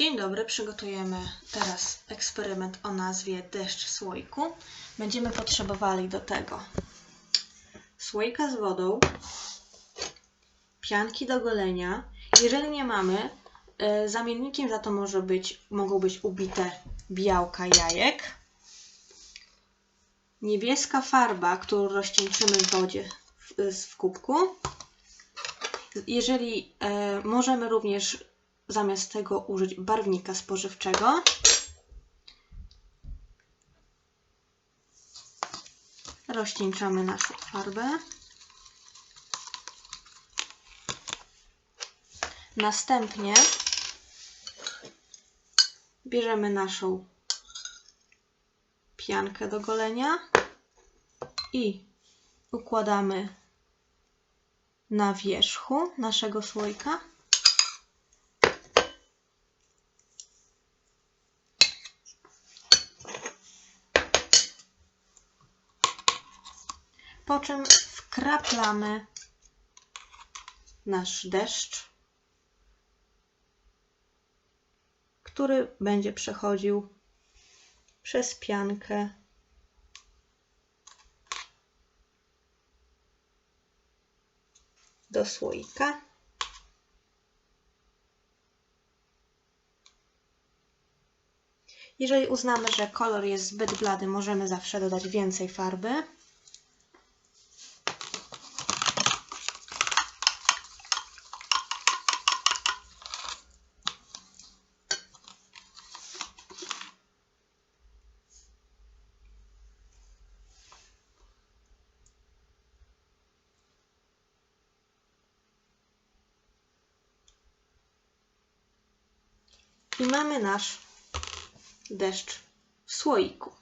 Dzień dobry, przygotujemy teraz eksperyment o nazwie deszcz słoiku. Będziemy potrzebowali do tego słoika z wodą, pianki do golenia. Jeżeli nie mamy, e, zamiennikiem za to może być, mogą być ubite białka jajek, niebieska farba, którą rozcieńczymy w wodzie w, w kubku. Jeżeli e, możemy również zamiast tego użyć barwnika spożywczego. Rozcieńczamy naszą farbę. Następnie bierzemy naszą piankę do golenia i układamy na wierzchu naszego słoika. Po czym wkraplamy nasz deszcz, który będzie przechodził przez piankę do słoika. Jeżeli uznamy, że kolor jest zbyt blady, możemy zawsze dodać więcej farby. I mamy nasz deszcz w słoiku.